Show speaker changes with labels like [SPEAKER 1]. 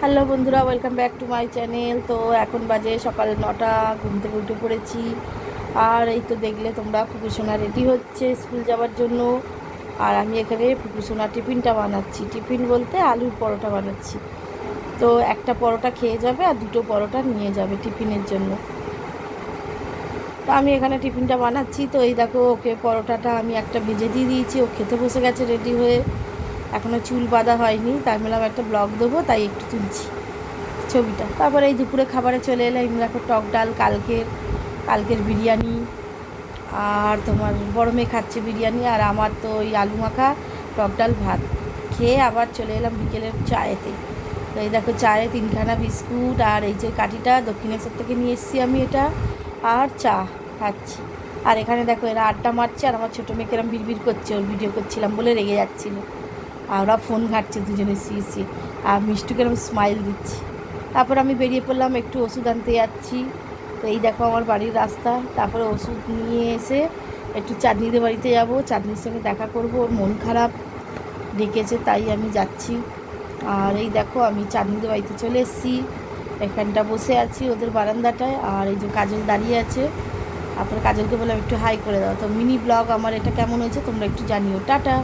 [SPEAKER 1] Hello বন্ধুরা welcome back to my channel তো এখন বাজে সকাল নটা, ঘুম থেকে উঠে পড়েছি। আর এই তো দেখলে তোমরা ফুকুসোনা রেডি হচ্ছে স্কুল যাওয়ার জন্য। আর আমি এখানে ফুকুসোনা টিফিনটা বানাচ্ছি। টিফিন বলতে আলুর পরোটা বানাচ্ছি। তো একটা পরোটা খেয়ে যাবে আর দুটো পরোটা নিয়ে যাবে টিফিনের জন্য। তো আমি এখানে টিফিনটা বানাচ্ছি। তো এই দেখো, ওকে পরোটাটা আমি একটা ভেজে দিয়ে দিয়েছি। ও খেতে বসে গেছে রেডি হয়ে। এখনও চুল বাঁধা হয়নি, তাই বললাম একটা ব্লগ দেবো, তাই একটু তুলছি ছবিটা। তারপরে এই দুপুরে খাবারে চলে এলাম দেখো টক ডাল, কালকের কালকের বিরিয়ানি, আর তোমার বড় মেয়ে খাচ্ছে বিরিয়ানি, আর আমার তো ওই আলু মাখা, টক ডাল, ভাত। খেয়ে আবার চলে এলাম বিকেলের চায়েতে। তো এই দেখো চায়ে তিনখানা বিস্কুট, আর এই যে কাঠিটা, দক্ষিণেশ্বর থেকে নিয়ে এসেছি আমি এটা, আর চা খাচ্ছি। আর এখানে দেখো এরা আড্ডা মারছে, আর আমার ছোটো মেয়েকে এরম বিড়বিড় করছে, ওর ভিডিও করছিলাম বলে রেগে যাচ্ছিল। ওরা ফোন ঘাটছে দুজনে শুয়ে শুয়ে আর মিষ্টুকে এরকম স্মাইল দিচ্ছি। তারপর আমি বেরিয়ে পড়লাম, একটু ওষুধ আনতে যাচ্ছি। তো এই দেখো আমার বাড়ির রাস্তা। তারপরে ওষুধ নিয়ে এসে একটু চাঁদনিদের বাড়িতে যাব। চাঁদনির সঙ্গে দেখা করব, ওর মন খারাপ ডেকেছে, তাই আমি যাচ্ছি। আর এই দেখো আমি চাঁদনিদের বাড়িতে চলে এসেছি। এখানটা বসে আছি ওদের বারান্দাটায়। আর এই যে কাজল দাঁড়িয়ে আছে। তারপরে কাজলকে বললাম, একটু হাই করে দাও। তো মিনি ব্লগ আমার, এটা কেমন হয়েছে তোমরা একটু জানিও। টাটা।